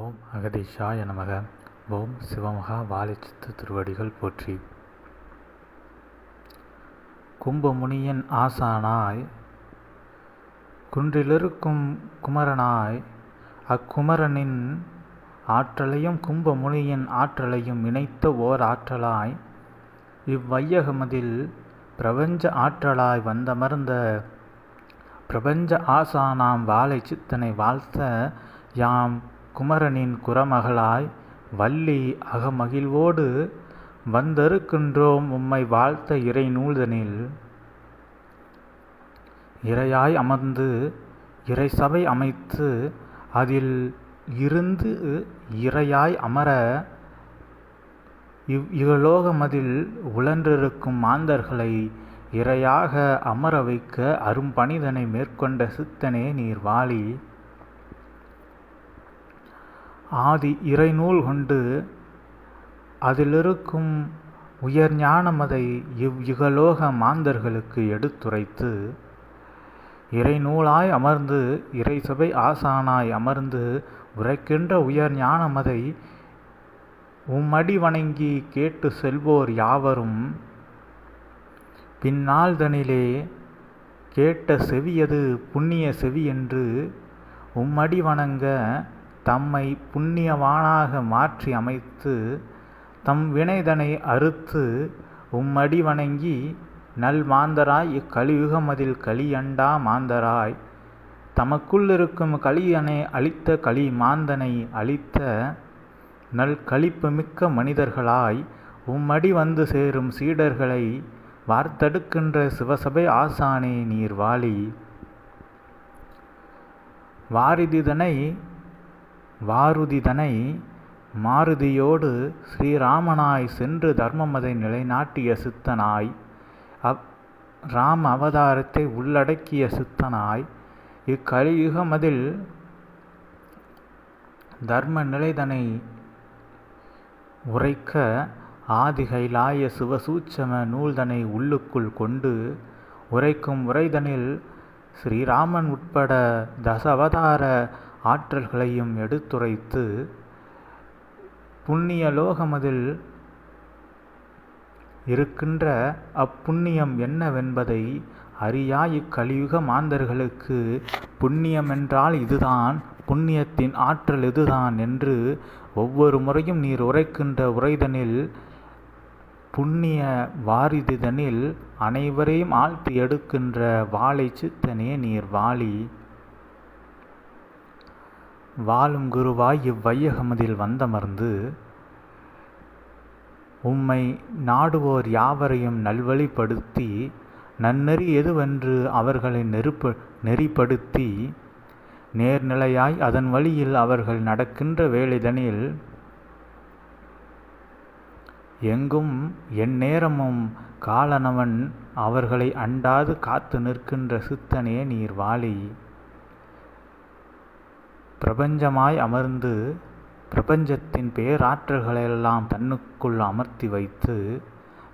ஓம் அகதீஷாய நமக. ஓம் சிவமகா வாலிச்சித்து திருவடிகள் போற்றி. கும்பமுனியின் ஆசானாய் குன்றிலிருக்கும் குமரனாய் அக்குமரனின் ஆற்றலையும் கும்பமுனியின் ஆற்றலையும் இணைத்த ஓர் ஆற்றலாய் இவ்வையகமதில் பிரபஞ்ச ஆற்றலாய் வந்தமர்ந்த பிரபஞ்ச ஆசானாம் வாழை சித்தனை வாழ்த்த யாம் குமரனின் குரமகளாய் வள்ளி அகமகிழ்வோடு வந்தருக்கின்றோம் உம்மை வாழ்த்த இறை நூல்தனில். இறையாய் அமர்ந்து இறை சபை அமைத்து அதில் இருந்து இறையாய் அமர இவ் இகலோகமதில் உழன்றிருக்கும் மாந்தர்களை இறையாக அமர வைக்க அரும்பணிதனை மேற்கொண்ட சித்தனே நீர் வாழி ஆதி இறைநூல் கொண்டு அதிலிருக்கும் உயர் ஞானமதை இவ் இகலோக மாந்தர்களுக்கு எடுத்துரைத்து இறைநூலாய் அமர்ந்து இறைசபை ஆசானாய் அமர்ந்து உரைக்கின்ற உயர் ஞானமதை உம்மடி வணங்கி கேட்டு செல்வோர் யாவரும் பின்னாள்தனிலே கேட்ட செவியது புண்ணிய செவி என்று உம்மடி வணங்க தம்மை புண்ணியவானாக மாற்றி அமைத்து தம் வினைதனை அறுத்து உம்மடி வணங்கி நல் மாந்தராய் இக்கலியுகமதில் கலியண்டா மாந்தராய். தமக்குள்ளிருக்கும் கலியனை அழித்த களி மாந்தனை அழித்த நல் கழிப்பு மிக்க மனிதர்களாய் உம்மடி வந்து சேரும் சீடர்களை வார்த்தெடுக்கின்ற சிவசபை ஆசானே நீர் வாலி வாரிதிதனை வாருதிதனை மாருதியோடு ஸ்ரீராமனாய் சென்று தர்மமதை நிலைநாட்டிய சித்தனாய். அப் ராம அவதாரத்தை உள்ளடக்கிய சித்தனாய். இக்கலியுகமதில் தர்ம நிலைதனை உரைக்க ஆதிகைலாய சிவசூட்சம நூல்தனை உள்ளுக்குள் கொண்டு உரைக்கும் உரைதனில் ஸ்ரீராமன் உட்பட தசவதார ஆற்றல்களையும் எடுத்துரைத்து புண்ணிய லோகமதில் இருக்கின்ற அப்புண்ணியம் என்னவென்பதை அறியா இக்கலியுக மாந்தர்களுக்கு புண்ணியமென்றால் இதுதான் புண்ணியத்தின் ஆற்றல் இதுதான் என்று ஒவ்வொரு முறையும் நீர் உரைக்கின்ற உரைதனில் புண்ணிய வாரிதிதனில் அனைவரையும் ஆழ்த்தி எடுக்கின்ற வாழை சித்தனே நீர் வாழி வாழும் குருவாய் இவ்வையகமதில் வந்தமர்ந்து உம்மை நாடுவோர் யாவரையும் நல்வழிப்படுத்தி நன்னெறி எதுவென்று அவர்களை நெருப்பு நெறிப்படுத்தி நேர்நிலையாய் அதன் வழியில் அவர்கள் நடக்கின்ற வேலைதனில் எங்கும் எந்நேரமும் காலனவன் அவர்களை அண்டாது காத்து நிற்கின்ற சித்தனே நீர் வாழி பிரபஞ்சமாய் அமர்ந்து பிரபஞ்சத்தின் பேராற்றல்களையெல்லாம் தன்னுக்குள் அமர்த்தி வைத்து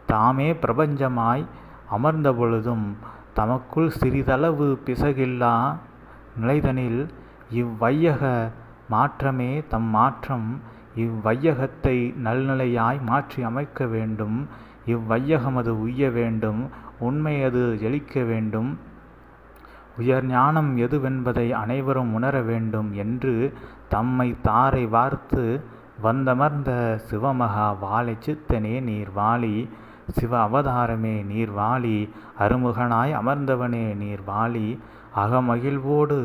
தாமே பிரபஞ்சமாய் அமர்ந்த பொழுதும் தமக்குள் சிறிதளவு பிசகில்லா நிலைதனில் இவ்வையக மாற்றமே தம் மாற்றம் இவ்வையகத்தை நல்நிலையாய் மாற்றி அமைக்க வேண்டும். இவ்வையகமது உய்ய வேண்டும். உண்மையது ஜெலிக்க வேண்டும். உயர் ஞானம் எதுவென்பதை அனைவரும் உணர வேண்டும் என்று தம்மை தாரை வார்த்து வந்தமர்ந்த சிவமகா வாழை சித்தனே நீர் வாழி சிவ அவதாரமே நீர் வாழி அருமுகனாய் அமர்ந்தவனே நீர் வாழி அகமகிழ்வோடு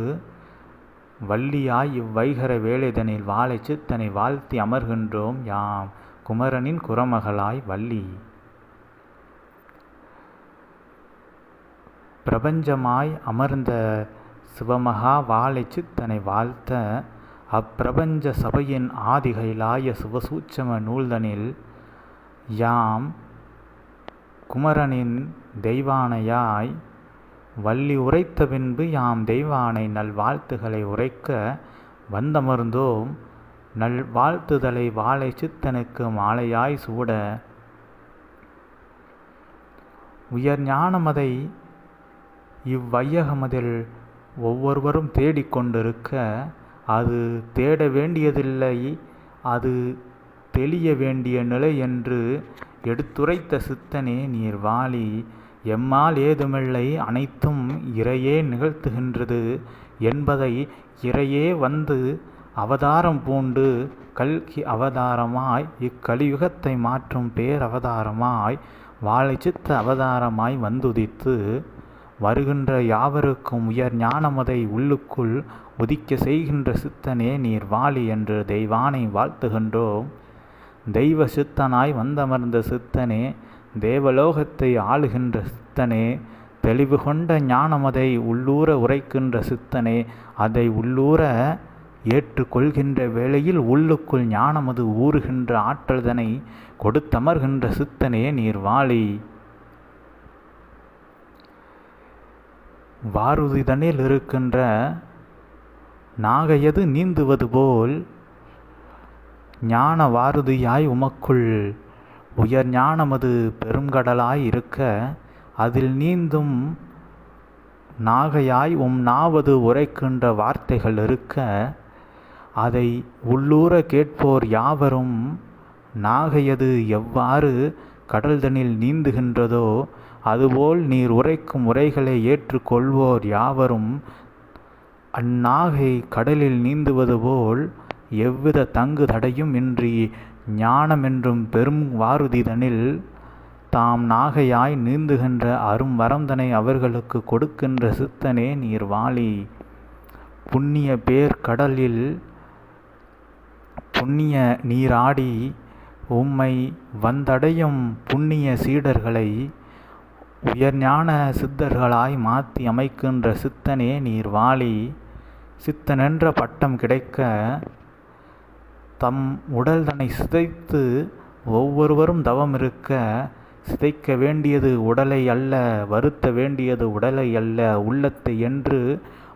வள்ளியாய் இவ்வைகர வேலைதனில் வாழை சித்தனை வாழ்த்தி அமர்கின்றோம் யாம் குமரனின் குரமகளாய் வள்ளி. பிரபஞ்சமாய் அமர்ந்த சிவமகா வாழை சித்தனை வாழ்த்த அப்பிரபஞ்ச சபையின் ஆதிகைலாய சிவசூட்சம நூல்தனில் யாம் குமரனின் தெய்வானையாய் வள்ளி உரைத்த பின்பு யாம் தெய்வானை நல் வாழ்த்துகளை உரைக்க வந்தமர்ந்தோம். நல் வாழ்த்துதலை வாழை சித்தனுக்கு மாலையாய் சூட. உயர் ஞானமதை இவ்வையகமதில் ஒவ்வொருவரும் தேடிக்கொண்டிருக்க அது தேட வேண்டியதில்லை அது தெளிய வேண்டிய நிலை என்று எடுத்துரைத்த சித்தனே நீர் வாழி எம்மால் ஏதுமில்லை அனைத்தும் இறையே நிகழ்த்துகின்றது என்பதை இறையே வந்து அவதாரம் பூண்டு கல்கி அவதாரமாய் இக்கலியுகத்தை மாற்றும் பேரவதாரமாய் வாழைச்சித்த அவதாரமாய் வந்துதித்து வருகின்ற யாவருக்கும் உயர் ஞானமதை உள்ளுக்குள் உதிக்க செய்கின்ற சித்தனே நீர் வாழி என்று தெய்வானை வாழ்த்துகின்றோம். தெய்வ சித்தனாய் வந்தமர்ந்த சித்தனே தேவலோகத்தை ஆளுகின்ற சித்தனே தெளிவு கொண்ட ஞானமதை உள்ளூர உரைக்கின்ற சித்தனே அதை உள்ளூர ஏற்றுக்கொள்கின்ற வேளையில் உள்ளுக்குள் ஞானமது ஊறுகின்ற ஆற்றல்தனை கொடுத்தமர்கின்ற சித்தனே நீர் வாழி வாருதிதனில் இருக்கின்ற நாகையது நீந்துவது போல் ஞான வாருதியாய் உமக்குள் உயர் ஞானமது பெருங்கடலாய் இருக்க அதில் நீந்தும் நாகையாய் உம் நாவது உரைக்கின்ற வார்த்தைகள் இருக்க அதை உள்ளூர கேட்போர் யாவரும் நாகையது எவ்வாறு கடல்தனில் நீந்துகின்றதோ அதுபோல் நீர் உரைக்கும் உரைகளை ஏற்றுக்கொள்வோர் யாவரும் அந்நாகை கடலில் நீந்துவது போல் எவ்வித தங்கு தடையும் இன்றி ஞானமென்றும் பெரும் வாருதிதனில் தாம் நாகையாய் நீந்துகின்ற அரும் வரந்தனை அவர்களுக்கு கொடுக்கின்ற சித்தனே நீர் வாளி புண்ணிய பேர் கடலில் புண்ணிய நீராடி உம்மை வந்தடையும் புண்ணிய சீடர்களை உயர்ஞான சித்தர்களாய் மாற்றி அமைக்கின்ற சித்தனே நீர் வாழி சித்தனென்ற பட்டம் கிடைக்க தம் உடல் தன்னை சிதைத்து ஒவ்வொருவரும் தவம் இருக்க சிதைக்க வேண்டியது உடலை அல்ல வருத்த வேண்டியது உடலை அல்ல உள்ளத்தை என்று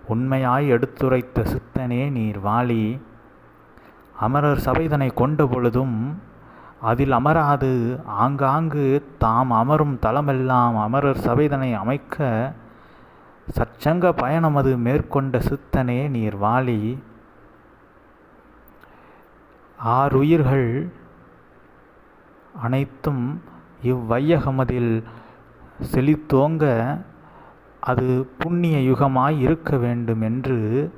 உண்மையாய் எடுத்துரைத்த சித்தனே நீர் வாழி அமரர் சபைதனை கொண்ட பொழுதும் அதில் அமராது. ஆங்காங்கு தாம் அமரும் தலமெல்லாம் அமரர் சபைதனை அமைக்க சச்சங்க பயணமது மேற்கொண்ட சித்தனே நீர் வாழி. ஆறுயிர்கள் அனைத்தும் இவ்வையகமதில் செழித்தோங்க அது புண்ணிய யுகமாய் இருக்க வேண்டும் என்று.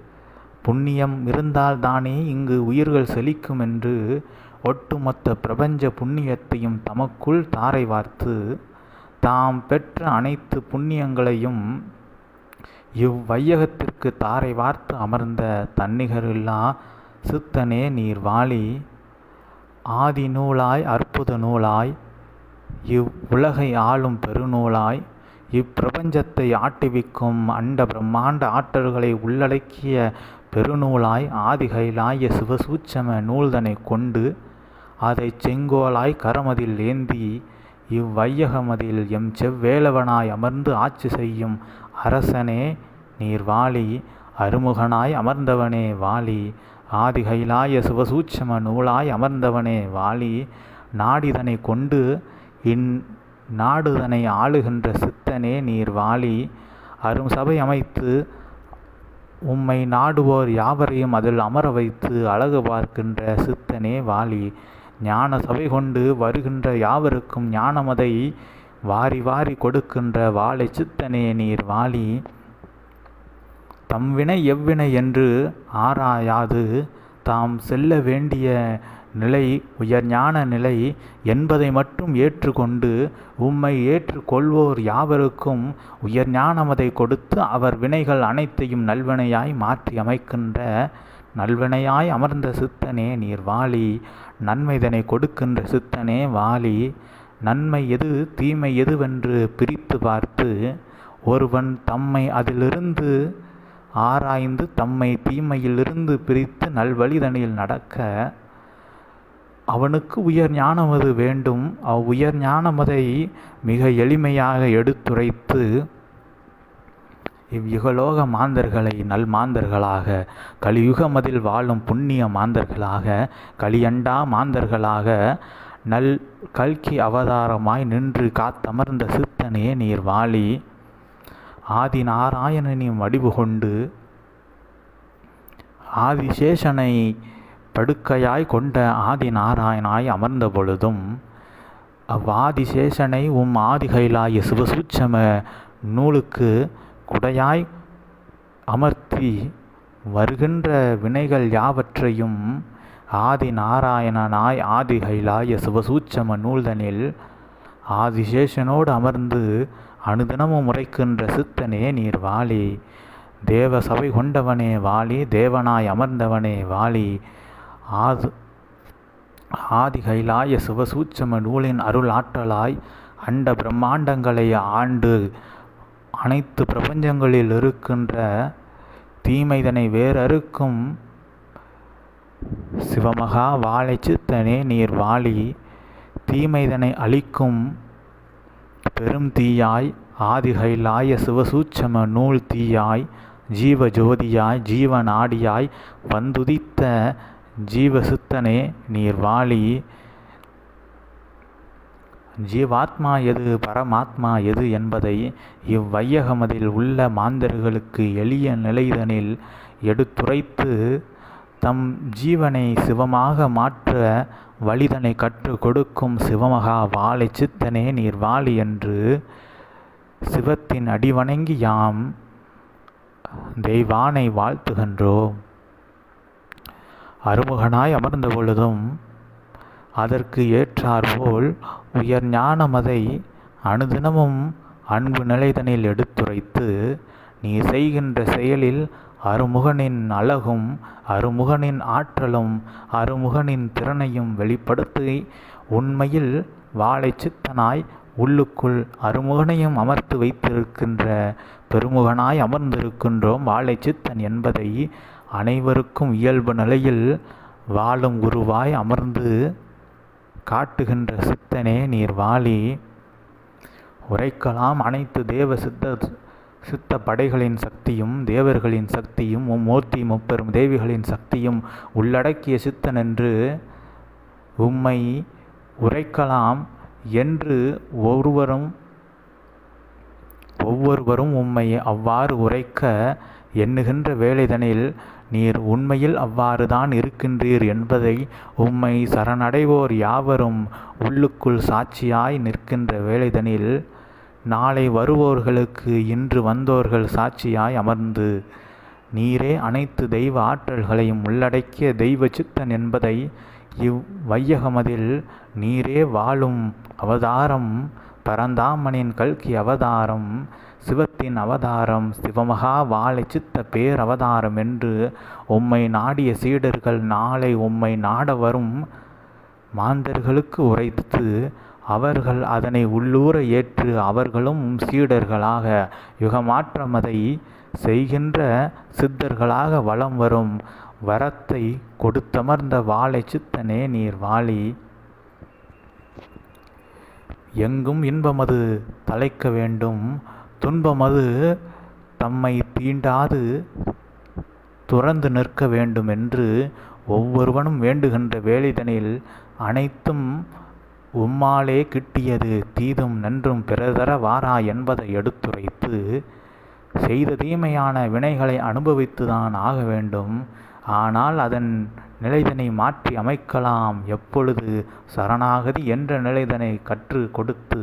புண்ணியம் இருந்தால்தானே இங்கு உயிர்கள் செழிக்கும் என்று ஒட்டுமொத்த பிரபஞ்ச புண்ணியத்தையும் தமக்குள் தாரை வார்த்து தாம் பெற்ற அனைத்து புண்ணியங்களையும் இவ்வையகத்திற்கு தாரை வார்த்து அமர்ந்த தன்னிகரில்லா சித்தனே நீர் வாழி ஆதி நூலாய் அற்புத நூலாய் இவ் உலகை ஆளும் பெருநூலாய் இப்பிரபஞ்சத்தை ஆட்டுவிக்கும் அண்ட பிரம்மாண்ட ஆற்றல்களை உள்ளடக்கிய பெருநூலாய் ஆதிகைலாய சிவசூட்சம நூல்தனை கொண்டு அதை செங்கோலாய் கரமதில் ஏந்தி இவ்வையகமதில் எம் செவ்வேலவனாய் அமர்ந்து ஆட்சி செய்யும் அரசனே நீர் வாழி அருமுகனாய் அமர்ந்தவனே வாழி ஆதிகைலாய சிவசூட்சம நூலாய் அமர்ந்தவனே வாழி நாடிதனை கொண்டு இன் நாடுதனை ஆளுகின்ற சித்தனே நீர் வாழி அரும் சபை அமைத்து உம்மை நாடுவோர் யாவரையும் அதில் அமர வைத்து அழகு பார்க்கின்ற சித்தனே வாளி ஞான சபை கொண்டு வருகின்ற யாவருக்கும் ஞானமதை வாரி வாரி கொடுக்கின்ற வாழை சித்தனே நீர் வாழி தம்வினை எவ்வினை என்று ஆராயாது. தாம் செல்ல வேண்டிய நிலை உயர் ஞான நிலை என்பதை மட்டும் ஏற்றுக்கொண்டு உம்மை ஏற்றுக்கொள்வோர் யாவருக்கும் உயர் ஞானமதை கொடுத்து அவர் வினைகள் அனைத்தையும் நல்வினையாய் மாற்றி அமைக்கின்ற நல்வினையாய் அமர்ந்த சித்தனே நீர் வாழி நன்மைதனை கொடுக்கின்ற சித்தனே வாழி நன்மை எது தீமை எதுவென்று பிரித்து பார்த்து ஒருவன் தம்மை அதிலிருந்து ஆராய்ந்து தம்மை தீமையிலிருந்து பிரித்து நல்வழிதனில் நடக்க அவனுக்கு உயர் ஞானமது வேண்டும்? அவ் உயர் ஞானமதை மிக எளிமையாக எடுத்துரைத்து இவ்யுகலோக மாந்தர்களை நல் மாந்தர்களாக கலியுகமதில் வாழும் புண்ணிய மாந்தர்களாக கலியண்டா மாந்தர்களாக நல் கல்கி அவதாரமாய் நின்று காத்தமர்ந்த சித்தனே நீர் வாழி. ஆதி நாராயணனின் வடிவு கொண்டு ஆதிசேஷனை படுக்கையாய் கொண்ட ஆதி நாராயணாய் அமர்ந்த பொழுதும் அவ்வாதிசேஷனை உம் ஆதிகைலாய சிவசூட்சம நூலுக்கு குடையாய் அமர்த்தி வருகின்ற வினைகள் யாவற்றையும் ஆதி நாராயணனாய் ஆதி கைலாய சிவசூட்சம நூல்தனில் ஆதிசேஷனோடு அமர்ந்து அனுதினமும் உரைக்கின்ற சித்தனே நீர் வாலி தேவ சபை கொண்டவனே வாலி தேவனாய் அமர்ந்தவனே வாலி ஆது ஆதி கைலாய சிவசூட்சம நூலின் அருள் ஆற்றலாய் அண்ட பிரம்மாண்டங்களை ஆண்டு அனைத்து பிரபஞ்சங்களில் இருக்கின்ற தீமைதனை வேறறுக்கும். சிவமகா வாழை சித்தனே நீர் வாழி தீமைதனை அழிக்கும். பெரும் தீயாய் ஆதிகைலாய சிவசூட்சம நூல் தீயாய் ஜீவ ஜோதியாய் ஜீவநாடியாய் வந்துதித்த ஜீவசித்தனே நீர் வாழி ஜீவாத்மா எது பரமாத்மா எது என்பதை இவ்வையகமதில் உள்ள மாந்தர்களுக்கு எளிய நிலைதனில் எடுத்துரைத்து தம் ஜீவனை சிவமாக மாற்ற வழிதனை கற்றுக் கொடுக்கும் சிவமகா வாழை சித்தனே நீர் வாழி என்று சிவத்தின் அடிவணங்கி யாம் தெய்வானை வாழ்த்துகின்றோம். அருமுகனாய் அமர்ந்த பொழுதும் அதற்கு ஏற்றாற்போல் உயர் ஞானமதை அனுதினமும் அன்பு நிலைதனில் எடுத்துரைத்து நீ செய்கின்ற செயலில் அருமுகனின் அழகும் அருமுகனின் ஆற்றலும் அருமுகனின் திறனையும் வெளிப்படுத்தி உண்மையில் வாழை சித்தனாய் உள்ளுக்குள் அருமுகனையும் அமர்த்து வைத்திருக்கின்ற பெருமுகனாய் அமர்ந்திருக்கின்றோம் வாழை சித்தன் என்பதை அனைவருக்கும் இயல்பு நிலையில் வாழும் குருவாய் அமர்ந்து காட்டுகின்ற சித்தனே நீர் வாழி உரைக்கலாம் அனைத்து தேவ சித்த சித்த படைகளின் சக்தியும் தேவர்களின் சக்தியும் மூர்த்தி முப்பெரும் தேவிகளின் சக்தியும் உள்ளடக்கிய சித்தன் என்று உம்மை உரைக்கலாம் என்று ஒருவரும் ஒவ்வொருவரும் உம்மை அவ்வாறு உரைக்க எண்ணுகின்ற வேலைதனில் நீர் உண்மையில் அவ்வாறுதான் இருக்கின்றீர் என்பதை உம்மை சரணடைவோர் யாவரும் உள்ளுக்குள் சாட்சியாய் நிற்கின்ற வேலைதனில் நாளை வருவோர்களுக்கு இன்று வந்தோர்கள் சாட்சியாய் அமர்ந்து நீரே அனைத்து தெய்வ ஆற்றல்களையும் உள்ளடக்கிய தெய்வ சித்தன் என்பதை இவ் வையகமதில் நீரே வாழும் அவதாரம் பரந்தாமனின் கல்கி அவதாரம் சிவத்தின் அவதாரம் சிவமகா வாழை சித்த பேர் அவதாரம் என்று உம்மை நாடிய சீடர்கள் நாளை உம்மை நாட வரும் மாந்தர்களுக்கு உரைத்து அவர்கள் அதனை உள்ளூர ஏற்று அவர்களும் சீடர்களாக யுகமாற்றமதை செய்கின்ற சித்தர்களாக வலம் வரும். வரத்தை கொடுத்தமர்ந்த வாழை சித்தனே நீர் வாழி எங்கும் இன்பமது தலைக்க வேண்டும். துன்பமது தம்மை தீண்டாது துறந்து நிற்க வேண்டும் என்று ஒவ்வொருவனும் வேண்டுகின்ற வேலைதனில் அனைத்தும் உம்மாலே கிட்டியது. தீதும் நன்றும் பிறதர வாரா என்பதை எடுத்துரைத்து செய்த தீமையான வினைகளை அனுபவித்துதான் ஆக வேண்டும். ஆனால் அதன் நிலைதனை மாற்றி அமைக்கலாம். எப்பொழுது சரணாகதி என்ற நிலைதனை கற்று கொடுத்து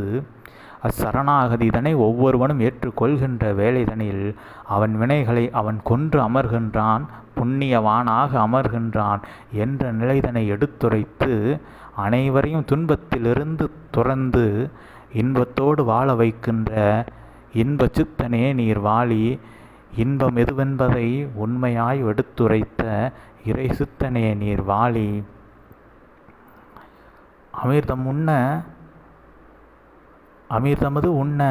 அச்சரணாகதிதனை ஒவ்வொருவனும் ஏற்றுக்கொள்கின்ற வேலைதனில் அவன் வினைகளை அவன் கொன்று அமர்கின்றான் புண்ணியவானாக அமர்கின்றான் என்ற நிலைதனை எடுத்துரைத்து அனைவரையும் துன்பத்திலிருந்து துறந்து இன்பத்தோடு வாழ வைக்கின்ற இன்ப சித்தனே நீர் வாழி இன்பம் எதுவென்பதை உண்மையாய் எடுத்துரைத்த இறை சித்தனே நீர் வாழி அமிர்தம் உண்ண அமிர்தமது உண்ண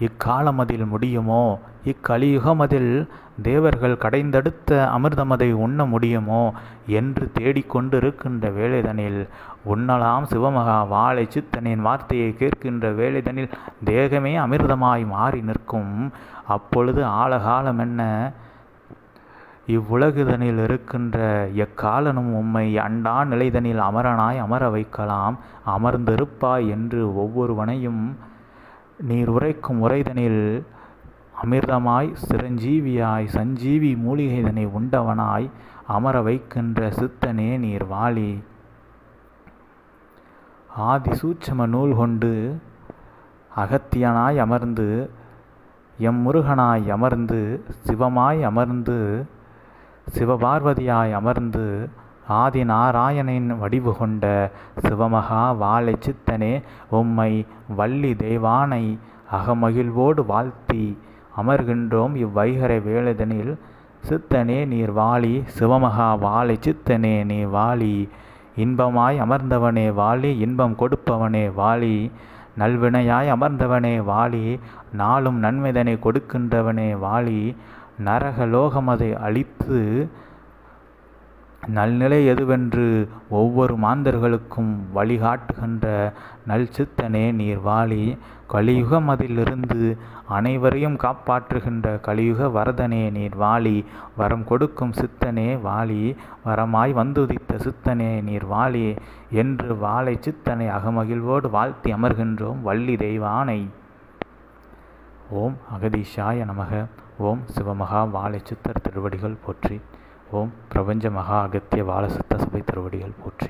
இக்காலமதில் முடியுமோ? இக்கலியுகமதில் தேவர்கள் கடைந்தெடுத்த அமிர்தமதை உண்ண முடியுமோ? என்று தேடிக்கொண்டிருக்கின்ற வேலைதனில் உண்ணலாம் சிவமகா வாழை சித்தனின் வார்த்தையை கேட்கின்ற வேலைதனில் தேகமே அமிர்தமாய் மாறி நிற்கும். அப்பொழுது ஆழகாலம் என்ன? இவ்வுலகுதனில் இருக்கின்ற எக்காலனும் உம்மை அண்டா நிலைதனில் அமரனாய் அமர வைக்கலாம் அமர்ந்திருப்பாய் என்று ஒவ்வொருவனையும் நீர் உரைக்கும் உரைதனில் அமிர்தமாய் சிரஞ்சீவியாய் சஞ்சீவி மூலிகைதனை உண்டவனாய் அமர வைக்கின்ற சித்தனே நீர் வாளி ஆதி சூட்சம நூல் கொண்டு அகத்தியனாய் அமர்ந்து எம் முருகனாய் அமர்ந்து சிவமாய் அமர்ந்து சிவபார்வதியாய் அமர்ந்து ஆதி நாராயணின் வடிவு கொண்ட சிவமகா வாழை சித்தனே உம்மை வள்ளி தெய்வானை அகமகிழ்வோடு வாழ்த்தி அமர்கின்றோம் இவ்வைகரை வேலதனில் சித்தனே நீர் வாழி சிவமகா வாழை சித்தனே நீ வாழி. இன்பமாய் அமர்ந்தவனே வாழி இன்பம் கொடுப்பவனே வாழி. நல்வினையாய் அமர்ந்தவனே வாழி நாளும் நன்மைதனை கொடுக்கின்றவனே வாழி. நரக லோகமதை அழித்து நல்நிலை எதுவென்று ஒவ்வொரு மாந்தர்களுக்கும் வழிகாட்டுகின்ற நல் சித்தனே நீர் வாழி. கலியுகமதிலிருந்து அனைவரையும் காப்பாற்றுகின்ற கலியுக வரதனே நீர் வாழி. வரம் கொடுக்கும் சித்தனே வாழி. வரமாய் வந்துதித்த சித்தனே நீர் வாழி. என்று வாழை சித்தனை அகமகிழ்வோடு வாழ்த்தி அமர்கின்றோம் வள்ளி தெய்வானை. ஓம் அகதீஷாய நமக. ஓம் சிவமகா வாழை சித்தர் திருவடிகள் போற்றி. ஓம் பிரபஞ்ச மகா அகத்திய பாலசித்த சபை திருவடிகள் போற்றி.